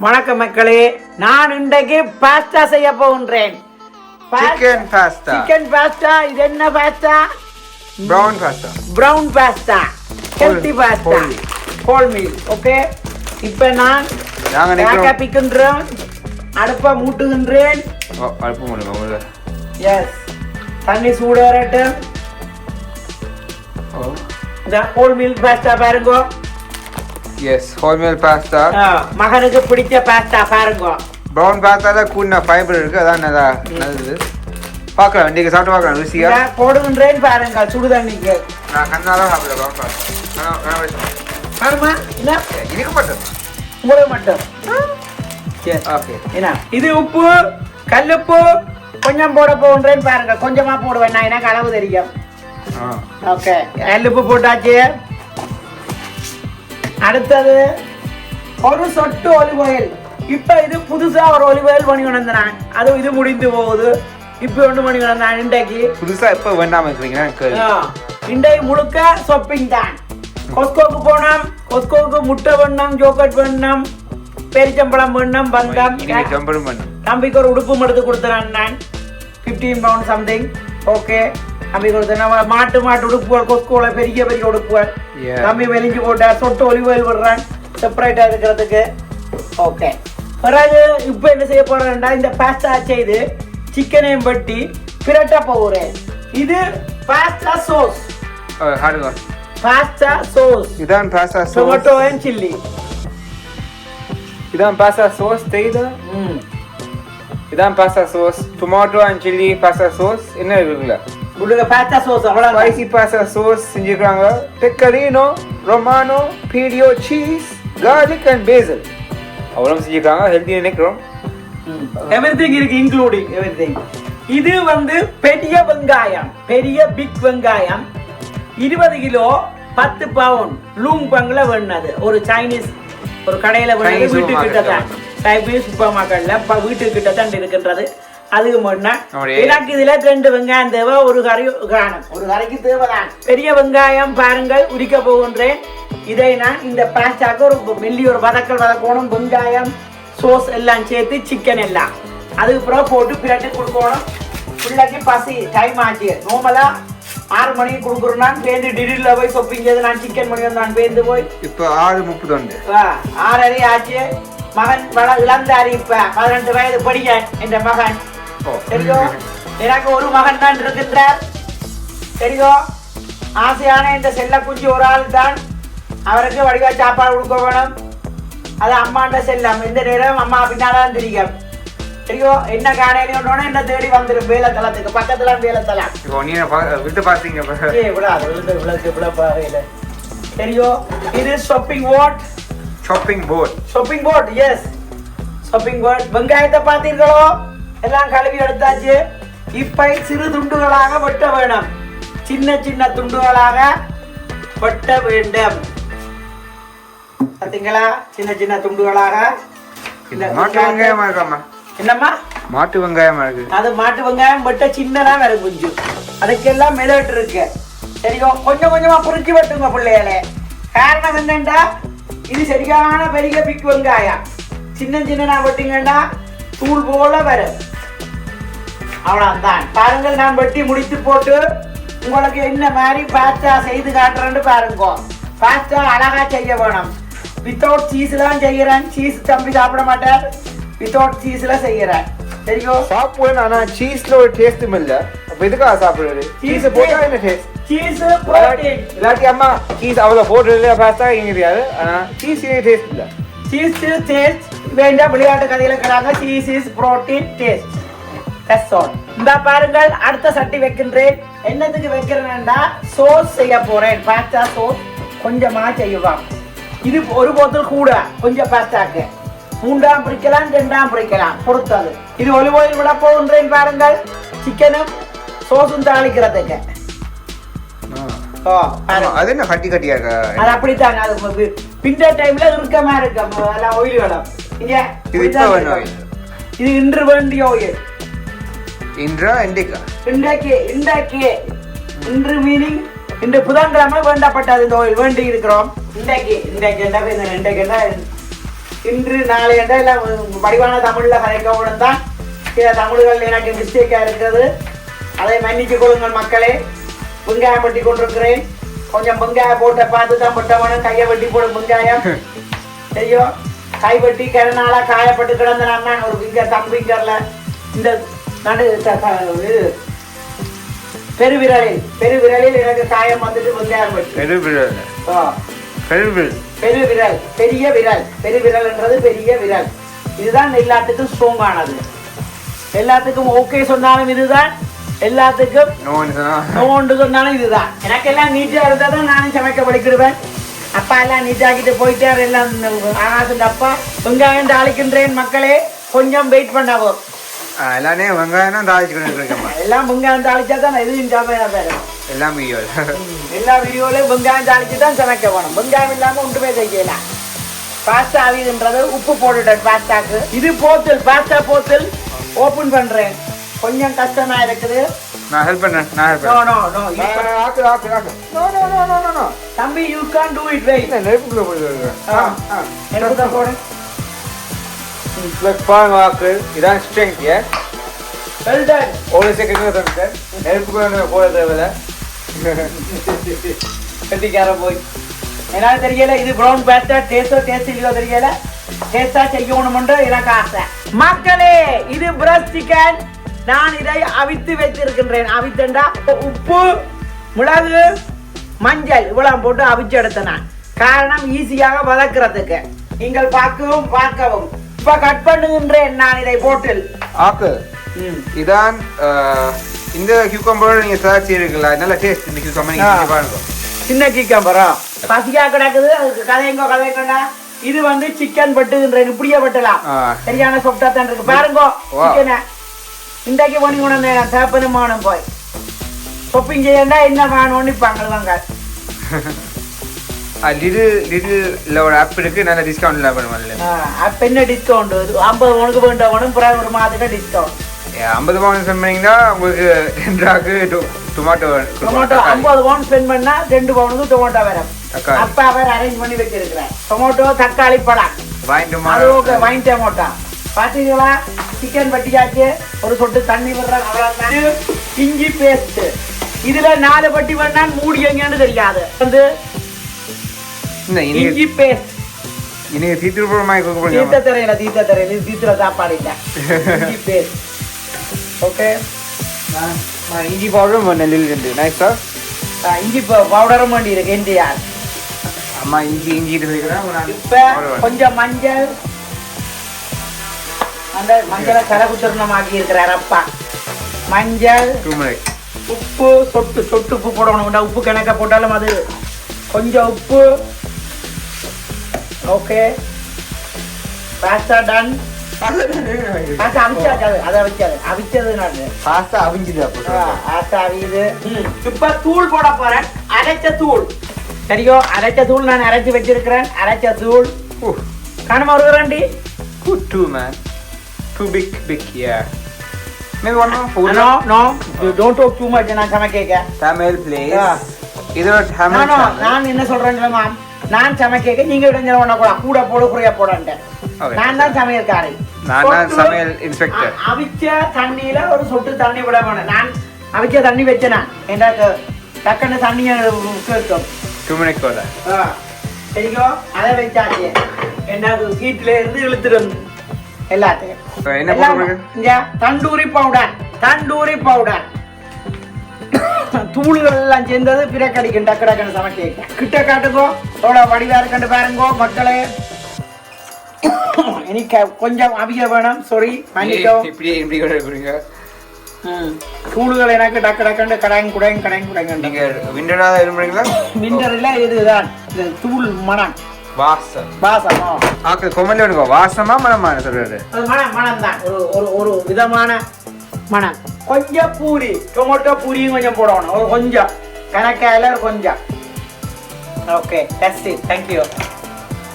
வணக்கம் மக்களே நான் இன்றைக்கு பாஸ்தா செய்ய போகின்றேன். சிக்கன் பாஸ்தா இது என்ன pasta Brown pasta. Brown pasta healthy pasta. Whole meal okay இப்போ நான் நாங்க. பிக்கின்றேன் அடுப்பை மூட்டுகின்றேன். முடியுமா உள்ள எஸ் தண்ணி சூடு வரட்டும். இந்த ஹோல் மீல் பாஸ்தா பாருங்க. எஸ் ஹோல்மேல் பாஸ்தா மகனுக்கு பிடிச்ச பாஸ்தா பாருங்க. ப்ரௌன் பாஸ்தால கூடின ஃபைபர் இருக்கு அதான் நல்லா நல்லது. பார்க்கலாம் இன்னைக்கு சாப்பிட்டு பார்க்கலாம் ருசியா? இதை போடுகின்றேன் பாருங்க சுடு தண்ணிக்கு. நான் கண்ணால சாப்பிடுறேன் ப்ரௌன் பாஸ்தா பாருமா என்ன? இதுக்கு மட்டும். உங்களுக்கு மட்டும். Yes. ஓகே. என்ன? இது உப்பு கல்லுப்பு கொஞ்சம் போட போன்றேன்னு பாருங்க. கொஞ்சமா போடுவேன் நான் எனக்கு அளவு தெரியும். ஆ. ஓகே கல்லுப்பு போட்டாச்சு. அடுத்தது ஒரு சொட்டு ஒலிவ் ஆயில் இப்ப இது புதுசா ஒரு ஒலிவ் ஆயில் பண்ணி கொண்டான் அது இது முடிந்து போகுது. இப்ப ஒன்று பண்ணி கொண்டான் இன்றைக்கு. புதுசா எப்போ வேண்டாம இருக்கிறீங்கன்னா இன்றைக்கு முழுக்க ஷாப்பிங் தான் கொஸ்கோக்கு போனோம் கொஸ்கோக்கு முட்டை வேணும் ஜோக்கட் வேணும் பெரிச்சம்பழம் வேணும் பண்ணு தம்பிக்கு ஒரு உடுப்பும் எடுத்து கொடுத்துறான் நான். ஃபிஃப்டீன் பவுண்ட் சம்திங் ஓகே தம்பி கொடுத்தேன் மாட்டு மாட்டு உடுப்புகள் கொஸ்கோல பெரிய பெரிய உடுப்புகள். தம்பி மெலிஞ்சு போட்டார் சொட்டு ஒலிவ் விடுறான். செப்பரேட்டா இருக்கிறதுக்கு. ஓகே பிறகு இப்போ என்ன செய்ய போறேன்டா இந்த பாஸ்தா செய்து சிக்கனையும் வெட்டி பிரட்ட போகிறேன் இது பாஸ்தா சோஸ் பாஸ்தா சோஸ் இதான் pasta sauce tomato and chilli இதான் பாஸ்தா சோஸ் தெரியுதா? இதான் pasta sauce tomato and chilli pasta sauce என்ன இருக்குல்ல? உங்களுக்கு பாஸ்தா சோஸ் அவ்வளோ spicy pasta sauce pecorino romano பீடியோ cheese garlic and basil அவ்வளோ செஞ்சுக்கிறாங்க ஹெல்த்தி நினைக்கிறோம். எவ்ரிதிங் இருக்கு இன்க்ளூடிங் எவ்ரிதிங் இது வந்து பெரிய வெங்காயம். பெரிய பிக் வெங்காயம். இருபது கிலோ பத்து பவுண்ட் லூங் பங்குல வேணுனது. ஒரு சைனீஸ் ஒரு கடையில வேணுனது வீட்டு கிட்ட தான் சைனீஸ் சூப்பர் மார்க்கெட்ல வீட்டு கிட்ட தான் இருக்கின்றது. அதுக்கு முன்ன. எனக்கு இதுல ரெண்டு வெங்காயம் தேவை ஒரு கறி காணும். ஒரு கறிக்கு தேவைதான். பெரிய வெங்காயம் பாருங்கள் உரிக்க போகின்றேன். இதை நான் இந்த பாஸ்டாக்கு ஒரு மெல்லி ஒரு வதக்கல் வதக்கணும். வெங்காயம் சோஸ் எல்லாம் சேர்த்து சிக்கன் எல்லாம். அதுக்கு பிறகு போட்டு பிரட்டி கொடுக்கணும். பிள்ளைக்கு பசி டைம் ஆச்சு. நார்மலா ஆறு மணிக்கு கொடுக்குறோம்னா பேருந்து டிடில போய் ஷாப்பிங் செய்து நான் சிக்கன் மணி நான் பேருந்து போய். இப்போ ஆறு முப்பது உண்டு. வா, ஆறரை ஆச்சு. மகன் வள இளந்தாரி இப்ப. பதினெட்டு வயது படிக்க. என்ற மகன். தெரியும் எனக்கு ஒரு மகன் தான் இருக்கின்றார் தெரியும் ஆசையான இந்த செல்ல குஞ்சு ஒரு ஆள் தான் அவருக்கு வடிவா சாப்பாடு கொடுக்க வேணும் அது அம்மாண்ட செல்லம் இந்த நேரம் அம்மா பின்னால்தான் தெரியும் தெரியும் என்ன காணையில என்ன தேடி வந்துடும் வேலத்தலத்துக்கு பக்கத்துல வேலத்தலம் இப்போ நீ விட்டு விட பாவையில தெரியும் இது chopping what chopping board chopping board yes chopping board வெங்காயத்தை பார்த்தீர்களோ எல்லாம் கழுவி எடுத்தாச்சு. இப்பை சிறு துண்டுகளாக வெட்ட வேணும். சின்ன சின்ன துண்டுகளாக வெட்ட வேண்டும். பார்த்தீங்களா சின்ன சின்ன துண்டுகளாக. மாட்டு வெங்காயமா இருக்காமா என்னம்மா? மாட்டு வெங்காயமா இருக்கு அது மாட்டு வெங்காயம் வெட்ட சின்னதா வரும் குஞ்சு. அதுக்கெல்லாம் மெதட்டு இருக்கு. தெரியும் கொஞ்சம் கொஞ்சமா புரிச்சு வெட்டுங்க பிள்ளைகளே. காரணம் என்னண்டா? இது சரியான பெரிய பிக் வெங்காயம். சின்ன சின்னனா வெட்டிங்கன்னா தூள் போல வரும். அவ்வளவுதான். பாருங்கள் நான் வெட்டி முடித்து போட்டு உங்களுக்கு என்ன மாதிரி பாஸ்தா செய்து காட்டுறேன்னு பாருங்க. பாஸ்தா அழகா செய்ய வேணும். வித்தவுட் சீஸ்லாம் செய்யறேன். சீஸ் தம்பி சாப்பிட மாட்டார். வித்தவுட் சீஸ்ல செய்யறேன். தெரியும் சாப்பிடுவேன் ஆனா சீஸ்ல ஒரு டேஸ்டும் இல்ல. அப்ப எதுக்காக சாப்பிடுறது? சீஸ் போட்டா என்ன டேஸ்ட் சீஸ் புரோட்டீன் இல்லாட்டி அம்மா சீஸ் அவ்வளவு போடுறது பார்த்தா எங்க தெரியாது. ஆனா சீஸ் டேஸ்ட் இல்ல. சீஸ் டேஸ்ட் வேண்டாம் விளையாட்டு கதையில இருக்கிறாங்க. Cheese is protein taste that's all இந்த பாருங்கள் அடுத்த சட்டி வைக்கின்றேன். என்னத்துக்கு வைக்கிறேன்னா சோஸ் செய்ய போறேன். பாஸ்தா சோஸ் கொஞ்சமா செய்வான் இது ஒரு போத்தல் கூட கொஞ்சம் பாஸ்தாக்கு மூன்றாம் பிரிக்கலாம் ரெண்டாம் பிரிக்கலாம் பொறுத்தது. இது ஒலிவ் ஆயில் விட போகின்றேன் பாருங்கள். சிக்கனும் சோஸும் தாளிக்கிறதுக்கு. அது என்ன கட்டி கட்டியா இருக்கா? அது அப்படித்தான் அது பின்டர் டைம்ல இறுக்கமா இருக்கும் எல்லாம் oil வேணும் இது இன்று வேண்டிய oil. இன்றா இண்டிகா? இன்றைக்கு இன்றைக்கு இன்று மீனிங் இன்று புதன்கிழமை வேண்டப்பட்டது இந்த வேண்டி இருக்கிறோம். இன்றைக்கு இன்றைக்கு என்ன இன்றைக்கு என்ன? இன்று நாளை என்ற எல்லாம் வடிவான தமிழில் கதைக்கவும் தான் சில தமிழ்கள் எனக்கு மிஸ்டேக்காக இருக்கிறது. அதை மன்னித்துக் கொள்ளுங்கள் மக்களே. வெங்காயம் வெட்டி கொண்டிருக்கிறேன். கொஞ்சம் வெங்காயம் போட்ட பார்த்து தான் போட்டவனும் கையை வெட்டி போடும் வெங்காயம். ஐயோ கை வெட்டி கிடனால காயப்பட்டு கிடந்த நான் ஒரு பிங்கர் தம்பிங்கர்ல இந்த நடு இது பெருவிரலில் பெருவிரலில் எனக்கு காயம் வந்துட்டு வெங்காயம் வெட்டி பெருவிரல். பெருவிரல் பெருவிரல் பெரிய விரல். பெருவிரல்ன்றது பெரிய விரல். இதுதான் எல்லாத்துக்கும் ஸ்ட்ராங் ஆனது எல்லாத்துக்கும் ஓகே சொன்னாலும் இதுதான். எல்லாத்துக்கும் நோண்டு சொன்னாலும் இதுதான். எனக்கெல்லாம் நீட்டா இருந்தா தான் நானும் சமைக்க படிக்கிடுவேன். அப்பா எல்லாம் நீட்டாக்கிட்டு போயிட்டார் எல்லாம். ஆகாசுங்க அப்பா வெங்காயம் தாளிக்கின்றேன் மக்களே. கொஞ்சம் வெயிட் பண்ணாவும் ஆ, எல்லாமே வெங்காயம் தாளிச்சு கொண்டு இருக்கேம்மா எல்லாம் வெங்காயம் தாளிச்சா தான் எதுவும் சாப்பிட பேரு எல்லாம் வீடியோ எல்லா வீடியோலையும் வெங்காயம் தாளிச்சு தான் சமைக்க வேணும் வெங்காயம் இல்லாம ஒன்றுமே செய்யலாம் பாஸ்தா ஆவிதுன்றது உப்பு போட்டுட்டேன் பாஸ்தாக்கு இது போத்தல் பாஸ்தா போத்தல். ஓபன் பண்றேன். கொஞ்சம் கஷ்டமா இருக்குது. நான் ஹெல்ப் பண்றேன் நான் ஹெல்ப் நோ பண்றேன். நோ நோ ஆக்கு ஆக்கு ஆக்கு. No no no no no no தம்பி you can do it wait நெருப்புக்குள்ள போயிட்டு ஆ. எனக்கு தான் போடு பாருங்க ஆக்கு இதான் ஸ்ட்ரெங்க் ஏ? வெல் டன் ஒரு செகண்ட் தான் சார் நெருப்புக்குள்ள போட தேவையில்ல. கட்டிக்கார போய் என்னால தெரியல இது ப்ரௌன் பாஸ்தா டேஸ்டோ டேஸ்ட் இல்லையோ தெரியல. டேஸ்டா செய்யணும்ன்ற எனக்கு ஆசை. மக்களே இது பிரஸ்ட் சிக்கன் நான் இதை அவித்து வைத்திருக்கின்றேன். அவித்தண்டா உப்பு மிளகு மஞ்சள் இவ்வளவு போட்டு அவிச்சு எடுத்தேன் காரணம் ஈஸியாக வதக்குறதுக்கு. நீங்கள் பார்க்கவும் பார்க்கவும். இப்ப கட் பண்ணுகின்றேன் நான் இதை போட்டில். ஆக்கு. இதான் இந்த கியூக்கம்பரோட நீங்க சர்ச் இருக்குல்ல நல்ல டேஸ்ட் இந்த கியூக்கம்பர் நீங்க பாருங்க. சின்ன கிக்கம்பரம் பசிக்கா கிடக்குது அதுக்கு கதைங்கோ கதைங்கண்டா இது வந்து சிக்கன் பட்டுகின்றேன் இப்படியே வெட்டலாம். ஆ. சரியான சொப்டா தான் இருக்கு. பாருங்க. சிக்கனை இன்றைக்கு பண்ணி கொண்டு நான் தேப்பனும் மானும் போய். செய்யண்டா என்ன வேணும்னு நிப்பாங்க லிட்டில் லிட்டில் ஒரு ஆப் இருக்கு. நல்ல டிஸ்கவுண்ட்ல பண்ணுவாங்கல்ல அப்ப என்ன டிஸ்கவுண்ட் ஐம்பது உனக்கு வேண்டவனும் பிறகு ஒரு மாதத்துக்கு டிஸ்கவுண்ட் ஐம்பது பவுன் சொன்னீங்கன்னா உங்களுக்கு ரெண்டு ஆக்கு டொமாட்டோ டொமேட்டோ ஐம்பது பவுன் ஸ்பெண்ட் பண்ணா ரெண்டு பவுனுக்கு டொமேட்டோ வரும். அப்ப அவர் அரேஞ்ச் பண்ணி வச்சிருக்கிறேன் டொமேட்டோ தக்காளி பழம். வாங்கிட்டு ஓகே வாங்கி டொமேட்டோ பாத்தீங்களா? சிக்கன் பட்டியாச்சு ஒரு சொட்டு தண்ணி விடுறாங்க இஞ்சி பேஸ்ட் இதுல நாலு பட்டி வேணா மூடி எங்கன்னு தெரியாது. வந்து இஞ்சி பேஸ்ட் இன்னைக்கு தீத்துருப்புறமாக கொடுக்க தீர்த்த போறீங்க தரையில தீர்த்த தரையில இது தீர்த்துல சாப்பாடு இல்ல இஞ்சி பேஸ்ட் ஓகே இஞ்சி பவுடரும் நெல்லில் நைஸா இஞ்சி பவுடரும் வேண்டி இருக்கு அம்மா இஞ்சி இஞ்சி இப்ப கொஞ்சம் மஞ்சள் அந்த மஞ்சளை இருக்கிறார் அப்பா மஞ்சள் உப்பு சொட்டு சொட்டு உப்பு போடணும் உப்பு கணக்க போட்டாலும் அது கொஞ்சம் உப்பு ஓகே பாஸ்தா டன் பாஸ்தா அவிச்சாச்சு அது. அதை அவிச்சாது அவிச்சது நான் பாஸ்தா அவிஞ்சுது அப்போ பாஸ்தா அவியுது. இப்ப தூள் போட போறேன். அரைச்ச தூள். சரியோ? அரைச்ச தூள் நான் அரைச்சு வச்சிருக்கிறேன். அரைச்ச தூள். காணுமா ஒரு ரெண்டி two man too big big yeah maybe one more no no don't talk too much நான் சமைக்க தமிழ் பிளேஸ் Yeah. இது ஒரு No, தமிழ் no, நான் என்ன சொல்றேன் மேம் நான் சமைக்க நீங்க இடைஞ்சல் பண்ணக்கூடாது கூட போட குறைய போடன்ட்டேன். நான் தான் சமையல்காரி நான் சமையல் அவிச்ச தண்ணியில ஒரு சொட்டு தண்ணி விட வேணும். நான் அவிச்ச தண்ணி வச்சேனா? எனக்கு டக்குன்னு மினிட் கோதா ஆ, சரிங்கோ அதை வச்சாச்சு. எனக்கு வீட்டுல இருந்து இழுத்துடும். எல்லாத்தையும். தண்டூரி பவுடர் தண்டூரி பவுடர் தூள்கள் எல்லாம் சேர்ந்தது பிறக்கடிக்கும் டக்கு டக்குன்னு சமைக்க. கிட்ட காட்டுங்கோ எவ்வளோ வடிவா இருக்கண்டு பாருங்கோ மக்களே. எனக்கு கொஞ்சம் அவிய வேணும் சாரி மன்னிக்கோ இப்படி இப்படி கூட இருக்கிறீங்க ம். தூள்கள் எனக்கு டக்கு டக்குன்னு கடாங்க குடைங்க கடாங்க குடைங்க நீங்க விண்டரா விரும்புறீங்களா மிண்டரில் இதுதான் இந்த தூள் மனம் வாசம். வாசமா ஆக்கு கொமல்ல எடுக்கோ வாசமா மனமா சொல்றாரு அது மனம் தான். ஒரு ஒரு விதமான மணம் கொஞ்சம் பூரி டொமேட்டோ பூரியும் கொஞ்சம் போடணும். ஒரு கொஞ்சம் கணக்காயில ஒரு கொஞ்சம் okay that's it thank you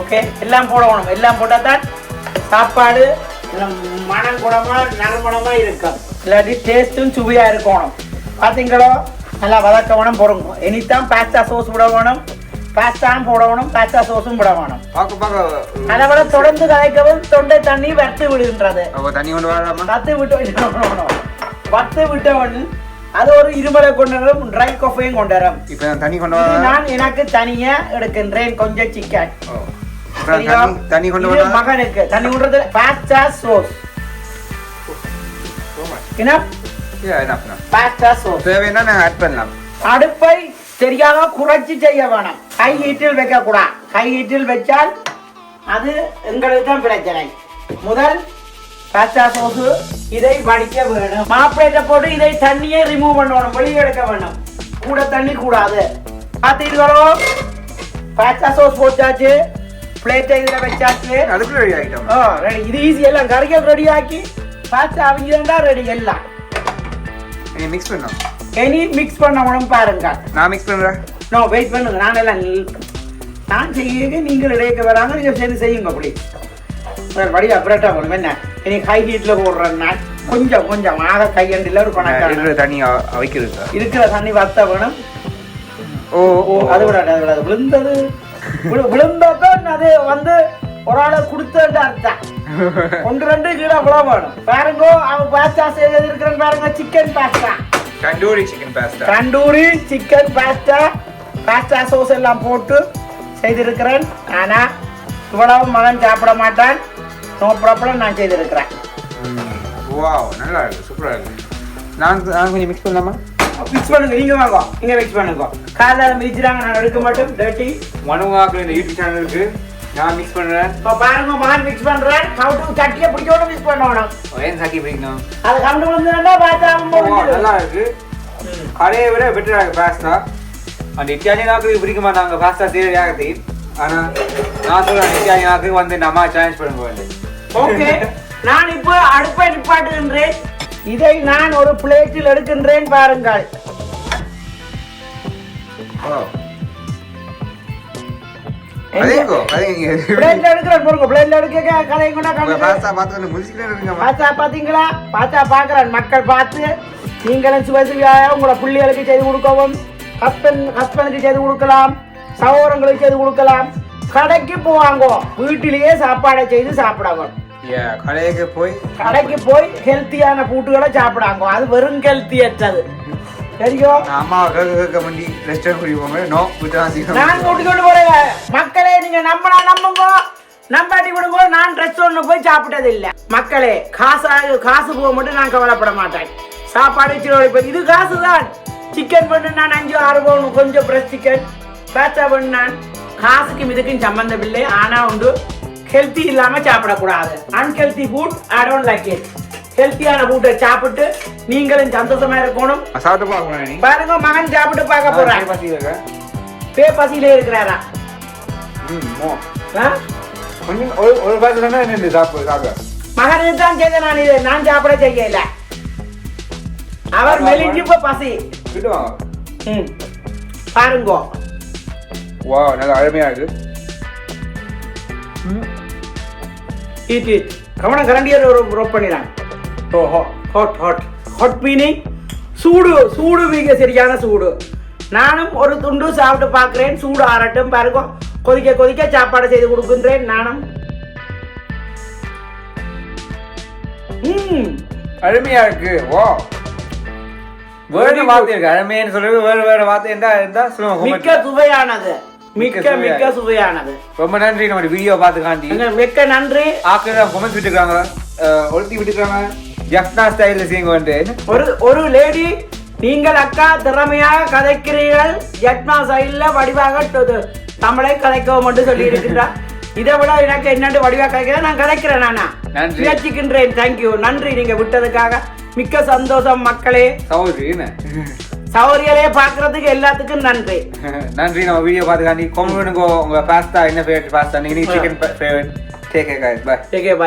okay எல்லாம் போடணும். எல்லாம் போட்டால் தான் சாப்பாடு மனம் குணமா நறுமணமா இருக்கும். இல்லாட்டி டேஸ்ட்டும் சுவையா இருக்கணும். பார்த்தீங்களோ நல்லா வதக்க வேணும் பொறுங்க. இனித்தான் பேஸ்டா சோஸ் விட வேணும். பாஸ்தாவும் போடணும் பாஸ்தா சோஸும் போட வேணும் அதை விட தொடர்ந்து கலைக்கவும் தொண்டை தண்ணி வறுத்து விடுகின்றது தண்ணி வத்து விட்டு வத்து விட்டவன் அது ஒரு இருமலை கொண்டு வரும் ட்ரை காஃபையும் கொண்டு வரும் இப்போ தண்ணி கொண்டு வர நான் எனக்கு தனியா எடுக்கின்றேன் கொஞ்சம் சிக்கன் தண்ணி கொண்டு வர மகனுக்கு தண்ணி கொண்டு பாஸ்தா சோஸ் என்ன பாஸ்தா சோஸ் தேவைன்னா நாங்கள் ஆட் பண்ணலாம் அடுப்பை சரியாக குறைச்சி செய்ய வேணும் கை ஹீட்டில் வைக்க கூடாது. கை ஹீட்டில் வச்சால் அது எங்களுக்கு தான் பிரச்சனை. முதல் பாஸ்தா சோசு இதை வடிக்க வேணும். மாப்பிளேட்டை போட்டு இதை தண்ணியை ரிமூவ் பண்ணணும் வெளியே எடுக்க வேணும். கூட தண்ணி கூடாது. பார்த்தீங்களோ பாஸ்தா சோஸ் போட்டாச்சு பிளேட்டை இதில் வச்சாச்சு. அதுக்குள்ள ரெடி ஆகிட்டோம். ஆ ரெடி இது ஈஸி எல்லாம் கறிகள் ரெடி ஆக்கி பாஸ்தா அவங்க ரெடி எல்லாம். மிக்ஸ் பண்ணோம் இனி மிக்ஸ் பண்ணணும் பாருங்க. நான் மிக்ஸ் பண்ணுறேன் நோ வெயிட் பண்ணுங்க. நான் எல்லாம் நான் செய்ய நீங்கள் இடையக்க வராங்க. நீங்க சேர்ந்து செய்யுங்க அப்படி வேற வழி அப்புறட்டா போகணும். என்ன? இனி ஹை ஹீட்ல போடுறேன் நான் கொஞ்சம் கொஞ்சம் ஆக கையண்டில ஒரு இருக்கிற தண்ணி அவைக்கிறது இருக்கிற தண்ணி வத்த வேணும். ஓ ஓ அது விடாது அது விடாது. விழுந்தது. விழு- விழுந்ததான் அது வந்து ஒரு ஆளை கொடுத்தது அர்த்தம். ஒன்று ரெண்டு கீழே விழ வேணும். பாருங்க அவன் பாஸ்தா செய்து இருக்கிறேன் பாருங்க chicken pasta tandoori chicken pasta tandoori chicken pasta pasta sauce எல்லாம் போட்டு செய்திருக்கிறேன். ஆனா இவ்வளவு மகன் சாப்பிட மாட்டான். நோ ப்ராப்ளம் நான் செய்திருக்கிறேன். வாவ் நல்லா இருக்கு சூப்பரா இருக்கு. நான் நான் கொஞ்சம் மிக்ஸ் பண்ணலாமா? மிக்ஸ் பண்ணுங்க நீங்க வாங்க நீங்க மிக்ஸ் பண்ணுங்க. காலையில மிதிச்சுறாங்க நான் எடுக்க மாட்டேன் டர்ட்டி மனுவாக்கு இந்த யூடியூப் சேனல் இருக்கு நான் மிக்ஸ் பண்றேன். இப்போ பாருங்க மகன் மிக்ஸ் பண்றேன். கவுட்டு சட்டியை பிடிச்சோட மிக்ஸ் பண்ணணும் ஏன் சாக்கி பிடிக்கணும்? அது கண்டு வந்துன்னா பார்த்தா நல்லா இருக்கு. கடையை விட பெட்டரா இருக்கு பாஸ்தா அந்த இட்டாலியன் ஆக்கு பிடிக்க மாட்டாங்க பாஸ்தா செய்யறது யாருக்கு ஆனா நான் சொல்றேன் இட்டாலியன் ஆக்கு வந்து நம்ம சேலஞ்ச் பண்ணுங்க ஓகே நான் இப்போ அடுப்பை நிப்பாட்டுகின்றேன். இதை நான் ஒரு பிளேட்டில் எடுக்கின்றேன் பாருங்கள். பிளேட்ல எடுக்கிறேன் பாருங்க பிளேட்ல எடுக்க கதை கூட பாத்தா பாத்தீங்களா? பாத்தா பாக்குறேன் மக்கள் பார்த்து. நீங்களும் சுவசுவியாக உங்களோட பிள்ளைகளுக்கு செய்து கொடுக்கவும் ஹஸ்பண்ட் ஹஸ்பண்டுக்கு செய்து கொடுக்கலாம் சகோதரங்களுக்கு செய்து கொடுக்கலாம். கடைக்கு போவாங்க. வீட்டிலேயே சாப்பாடை செய்து சாப்பிடாங்க கடைக்கு போய் கடைக்கு போய் ஹெல்த்தியான ஃபுட்டுகளை சாப்பிடாங்க. அது வெறும் ஹெல்த்தி அற்றது. தெரியும்? அம்மா கேட்க கேட்க மண்டி ரெஸ்டாரண்ட் கூட்டி போங்க நோ நான் சீக்கிரம் கூட்டிக் கொண்டு போறேன் நம்பினா நம்புங்க. நம்பாட்டி விடுங்க நான் ரெஸ்டாரண்ட் போய் சாப்பிட்டது இல்ல மக்களே காசா காசு போக மட்டும் நான் கவலைப்பட மாட்டேன். சாப்பாடு சில இது காசு தான் சிக்கன் பண்ணு நான் அஞ்சு ஆறு போகணும் கொஞ்சம் பிரஸ் சிக்கன் பேச்சா பண்ணு நான் காசுக்கும் இதுக்கும் சம்பந்தம் இல்லை. ஆனா உண்டு ஹெல்த்தி இல்லாம சாப்பிடக்கூடாது. Unhealthy food I don't like it ஹெல்த்தியான ஃபுட்டை சாப்பிட்டு நீங்களும் சந்தோஷமா இருக்கணும். சாப்பிட்டு பாருங்க மகன் சாப்பிட்டு பார்க்க போறேன் பே பசியிலே இருக்கிறாரா? கொஞ்சம் ஒரு ஒரு பாத்து தானே என்ன சாப்பிடு சாப்பிட மகனுக்கு தான் செய்த நான் இது நான் சாப்பிட செய்யல அவர் மெலிஞ்சு இப்ப பசி ம் பாருங்க வா நல்லா அருமையா இருக்கு ஈட் கவனம் கரண்டியர் ஒரு ரோப் பண்ணிடுறாங்க ஓஹோ ஹாட் ஹாட் ஹாட் மீனிங் சூடு சூடு மிக சரியான சூடு நானும் ஒரு துண்டு சாப்பிட்டு பார்க்கிறேன் சூடு ஆறட்டும் பாருங்க கொதிக்க கொதிக்க சாப்பாடு செய்து கொடுக்கின்றேன் நானும். அருமையா இருக்கு. வா வேற வார்த்தை இருக்கு அருமைன்னு சொல்றது வேற வேற வார்த்தை இருந்தா இருந்தா சொல்லுங்க மிக்க. சுவையானது. மிக்க மிக்க சுவையானது. ரொம்ப நன்றி நம்ம வீடியோ பார்த்து காண்டி எங்க மிக்க நன்றி. ஆக்கள் கொமெண்ட்ஸ் விட்டுருக்காங்க. அஹ், ஒருத்தி விட்டுருக்காங்க. ஜப்னா ஸ்டைல்ல செய்யுங்க வந்து. ஒரு ஒரு லேடி நீங்கள் அக்கா திறமையாக கதைக்கிறீர்கள். ஜட்மா சைடுல வடிவாக தமிழை கதைக்கவும் என்று சொல்லி இருக்கின்றார் இதை விட எனக்கு என்னண்டு வடிவாக கதைக்கிறேன் நான் கதைக்கிறேன் நானா. முயற்சிக்கின்றேன். தேங்க்யூ நன்றி நீங்க விட்டதுக்காக. மிக்க சந்தோஷம் மக்களே. சௌரி சௌரியலே பார்க்கறதுக்கு எல்லாத்துக்கும் நன்றி. நன்றி. நம்ம வீடியோ பார்த்து காண்டி கொமெண்ட் உங்க பாஸ்தா என்ன ஃபேவரட் பாஸ்தா நீங்க chicken favourite take care bye okay bye